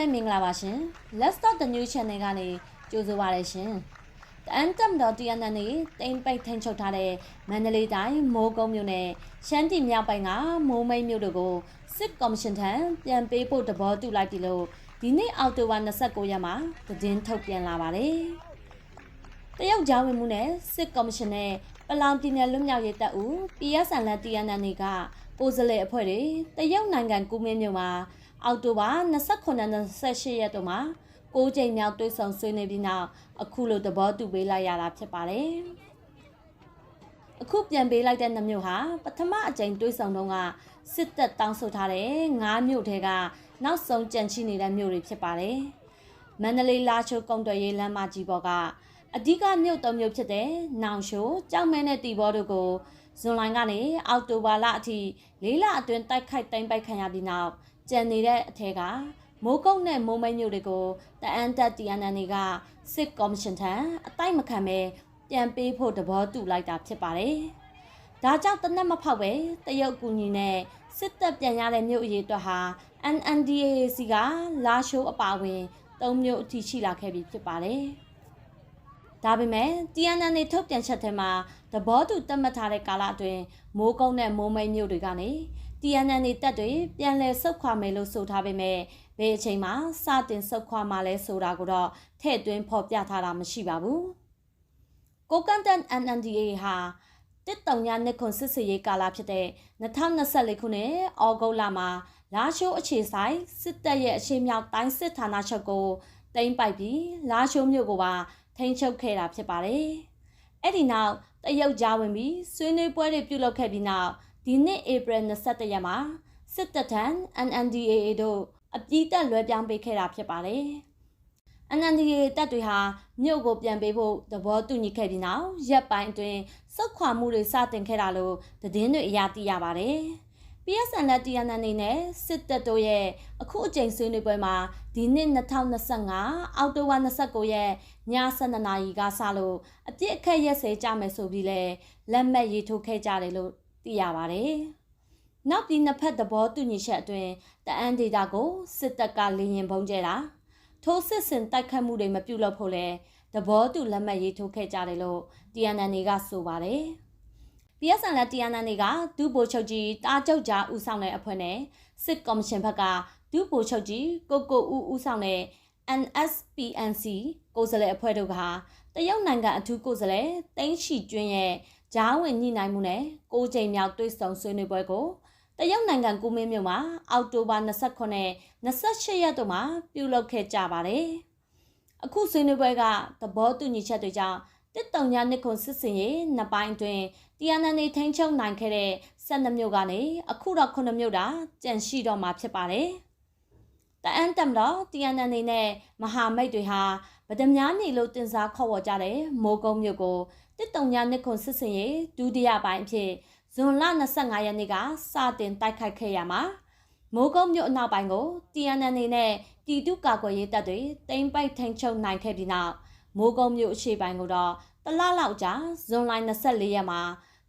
မဲမင်္ဂလာပါရှင် Let's Start the New Channel ကနေကြိုဆိုပါရရှင်တအန်တမ်တော်တီယန်နန်နေတိမ်ပိတ်ထိန်ချုပ်ထားတဲ့မန္တလေးတိုင်းမိုးကုန်းမြို့နယ်ရှမ်းပြည်မြောက်ပိုင်းကမိုးမိတ်မြို့တို့ကိုစစ်ကော်မရှင်ထံပြန်ပေးဖို့တဘောတူလိုက်ပြီလို့ဒီနေ့အောက်တိုဘာ29ရက်မှာသတင်းထုတ်ပြန်လာပါတယ်တရုတ်ဂျာဝင်မှုနဲ့စစ်ကော်မရှင်နဲ့ပလောင်ပြည်နယ်လွတ်မြောက်ရေးတပ်ဦး PSN လက်တီယန်နန်တွေကကိုယ်စားလှယ်အဖွဲ့တွေတရုတ်နိုင်ငံကူမင်းမြို့မှာ အောက်တိုဘာ29-28ရက်တို့မှာကိုးကြိမ်မြောက်တွေ့ဆုံဆွေးနွေးပြီးနောက်အခုလိုသဘောတူပေးလိုက်ရတာဖြစ်ပါတယ်။အခုပြန်ပေးလိုက်တဲ့နှမျိုးဟာပထမအကြိမ်တွေ့ဆုံတုန်းကစစ်တပ်တောင်းဆိုထားတဲ့၅မြို့ထဲကနောက်ဆုံးကြံချိနေတဲ့မြို့တွေဖြစ်ပါတယ်။မန္တလေးလာချိုကုန်းတော်ရေးလမ်းမကြီးပေါ်ကအဓိကမြို့သုံးမြို့ဖြစ်တဲ့နောင်ရှိုးကြောက်မဲနဲ့တီဘောတို့ကိုဇွန်လကနေအောက်တိုဘာလအထိလေးလအတွင်းတိုက်ခိုက်သိမ်းပိုက်ခံရပြီးနောက် ကြံနေတဲ့အထက်ကမိုးကုတ်နဲ့မိုးမိတ်မြို့တွေကိုတအန်တက်တီအန်န်တွေကစစ်ကော်မရှင်ထံအတိုက်မခံပဲပြန်ပေးဖို့တဘောတူလိုက်တာဖြစ်ပါတယ်။ဒါကြောင့်တနက်မဖောက်ပဲတရုတ်ကူညီနဲ့စစ်တပ်ပြန်ရတဲ့မြို့အရေးအတွက်ဟာ NNDAC ကလာရှိုးအပါအဝင်၃မြို့အထိရှိလာခဲ့ပြီဖြစ်ပါတယ်။ဒါပေမဲ့ TNN နေထုတ်ပြန်ချက်ထဲမှာသဘောတူသတ်မှတ်ထားတဲ့ကာလအတွင်းမိုးကုတ်နဲ့မိုးမိတ်မြို့တွေကနေ TNN နေတက်တွေပြန်လည်ဆုတ်ခွာမယ်လို့ဆိုထားပေမဲ့ဘယ်အချိန်မှစတင်ဆုတ်ခွာမှာလဲဆိုတာကိုတော့ထည့်သွင်းဖော်ပြထားတာမရှိပါဘူး။ကိုကန်တန် NNDA ဟာတစ်တုံညာနှစ်ခွန်စစ်စရေးကာလဖြစ်တဲ့2024ခုနှစ်ဩဂုတ်လမှာလာရှိုးအခြေဆိုင်စစ်တပ်ရဲ့အရှိမြောက်တိုင်းစစ်ဌာနချုပ်ကိုတိမ့်ပိုက်ပြီးလာရှိုးမြို့ကိုပါထိန်းချုပ်ခဲ့တာဖြစ်ပါတယ်။အဲ့ဒီနောက်တရုတ်ကြားဝင်ပြီးဆွေးနွေးပွဲတွေပြုလုပ်ခဲ့ပြီးနောက် ဒီနှစ်ဧပြီ21ရက်မှာစစ်တပ်ထံ NNDAA တို့အပြည့်တက်လွှဲပြောင်းပေးခဲ့တာဖြစ်ပါတယ်။ NNDAA တပ်တွေဟာမြို့ကိုပြန်ပေးဖို့သဘောတူညီခဲ့ပြီးနောက်ရက်ပိုင်းအတွင်းစုတ်ခွာမှုတွေစတင်ခဲ့တာလို့သတင်းတွေအရသိရပါတယ်။ PSN လက် TNN အနေနဲ့စစ်တပ်တို့ရဲ့အခုအကြိမ်ဆွေးနွေးပွဲမှာဒီနှစ်2025အောက်တိုဘာ29ရက်ည7:00နာရီကစလို့အပြစ်အခက်ရက်စဲကြမယ်ဆိုပြီးလဲလက်မှတ်ရေးထိုးခဲ့ကြတယ်လို့ သိရပါတယ်။နောက်ပြီးနှစ်ဖက်သဘောတူညီချက်အတွင်းတအန်းဒေတာကိုစစ်တပ်ကလင်းရင်ပုံကျဲတာထိုးစစ်ဆင်တိုက်ခတ်မှုတွေမပြုလုပ်ဖို့လဲသဘောတူလက်မှတ်ရေးထိုးခဲ့ကြတယ်လို့ TNN ကဆိုပါတယ်။ PSN လက်တရားနန်းတွေကဒုဗိုလ်ချုပ်ကြီးတားချုပ်ကြားဦးဆောင်တဲ့အဖွဲ့နဲ့စစ်ကော်မရှင်ဘက်ကဒုဗိုလ်ချုပ်ကြီးကိုကိုဦးဦးဆောင်တဲ့ NSPNC ကိုယ်စားလှယ်အဖွဲ့တို့ကတရုတ်နိုင်ငံအထူးကိုယ်စားလှယ်တိန့်ချီကျွင်းရဲ့ ဂျားဝင်ညှိနှိုင်းမှုနဲ့၉ချိန်မြောက်တွေ့ဆုံဆွေးနွေးပွဲကိုတရုတ်နိုင်ငံကူမင်းမြို့မှာအောက်တိုဘာ29 28ရက်တို့မှာပြုလုပ်ခဲ့ကြပါတယ်။အခုဆွေးနွေးပွဲကသဘောတူညီချက်တွေကြောင့်တစ်တုံညာနှစ်ခွန်စစ်စင်ရေးနှစ်ပိုင်းအတွင်းတရားနန်နေထိန်းချုပ်နိုင်ခဲ့တဲ့12မြို့ကနေအခုတော့9မြို့တာကြန့်ရှိတော့မှာဖြစ်ပါတယ်။တအန်တမ်တော့တရားနန်နေနဲ့မဟာမိတ်တွေဟာ ဗဒမြားနေလို့တင်စားခေါ်ဝေါ်ကြတဲ့မိုးကုံမြို့ကိုတစ်တုံညာနှစ်ခွန်စစ်စင်ရေးဒုတိယပိုင်းအဖြစ်ဇွန်လ25ရက်နေ့ကစတင်တိုက်ခိုက်ခဲ့ရမှာမိုးကုံမြို့အနောက်ပိုင်းကို TNN နဲ့ပြည်သူ့ကာကွယ်ရေးတပ်တွေတိမ့်ပိုက်ထိန်ချုပ်နိုင်ခဲ့ပြီးနောက်မိုးကုံမြို့အရှေ့ပိုင်းကိုတော့တလလောက်ကြာဇွန်လ24ရက်မှာ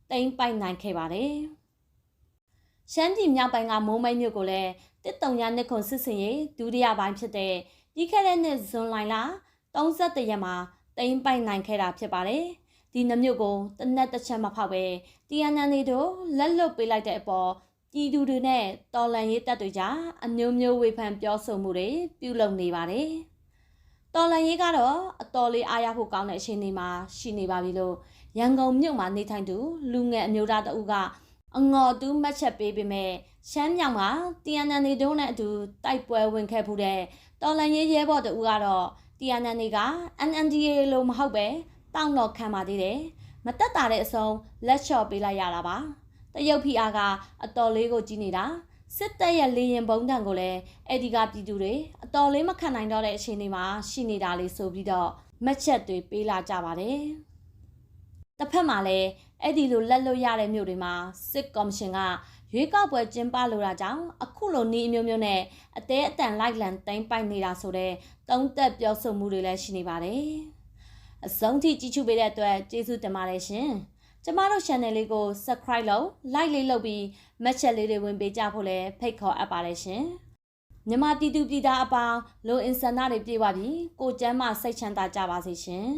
တိမ့်ပိုက်နိုင်ခဲ့ပါတယ်။ရှမ်းပြည်မြောက်ပိုင်းကမိုးမိတ်မြို့ကိုလည်းတစ်တုံညာနှစ်ခွန်စစ်စင်ရေးဒုတိယပိုင်းဖြစ်တဲ့ပြီးခဲ့တဲ့နှစ်ဇွန်လ 31ရက်မှာတိမ့်ပိုက်နိုင်ခဲ့တာဖြစ်ပါတယ်။ဒီနှမျိုးကိုတနက်တစ်ချက်မဖောက်ပဲ TNN တို့လက်လွတ်ပေးလိုက်တဲ့အပေါ်ပြည်သူတွေနဲ့တော်လန်ရေးတပ်တွေကြားအမျိုးမျိုးဝေဖန်ပြောဆိုမှုတွေပြုလုပ်နေပါတယ်။တော်လန်ရေးကတော့အတော်လေးအားရဖို့ကောင်းတဲ့အခြေအနေမှာရှိနေပါပြီလို့ရန်ကုန်မြို့မှာနေထိုင်သူလူငယ်အမျိုးသားတအုပ်ကအငေါ်တူးမှတ်ချက်ပေးပေမဲ့ရှမ်းမြောင်မှာ TNN တို့နဲ့အတူတိုက်ပွဲဝင်ခဲ့မှုတဲ့တော်လန်ရေးရဲဘော်တအုပ်ကတော့ TNN က NNDA လို့မဟုတ်ပဲတောင်းတော့ခံပါသေးတယ်မတက်တာတဲ့အဆုံးလက်လျှော့ပေးလိုက်ရတာပါတရုတ်ဖီအားကအတော်လေးကိုကြီးနေတာစစ်တပ်ရဲ့လေရင်ဘုံတံကိုလည်းအဲ့ဒီကပြည်သူတွေအတော်လေးမခံနိုင်တော့တဲ့အခြေအနေမှာရှိနေတာလေးဆိုပြီးတော့မက်ချက်တွေပေးလာကြပါတယ်တစ်ဖက်မှာလည်းအဲ့ဒီလိုလက်လွတ်ရတဲ့မြို့တွေမှာစစ်ကော်မရှင်က ရွေးကောက်ပွဲကျင်းပလိုတာကြောင့်အခုလိုနေအမျိုးမျိုးနဲ့အသေးအတန်လိုက်လံတိမ့်ပိုက်နေတာဆိုတဲ့တုံးသက်ပြောဆိုမှုတွေလည်းရှိနေပါတယ်။အဆုံးထိကြည့်ရှုပေးတဲ့အတွက်ကျေးဇူးတင်ပါတယ်ရှင်။ကျမတို့ channel လေးကို subscribe လုပ် like လေးလုပ်ပြီး match လေးတွေဝင်ပေးကြဖို့လည်းဖိတ်ခေါ်အပ်ပါတယ်ရှင်။မြန်မာပြည်သူပြည်သားအပေါင်းလိုအင်ဆန္ဒတွေပြေဝပြီးကိုကျမ်းမစိတ်ချမ်းသာကြပါစေရှင်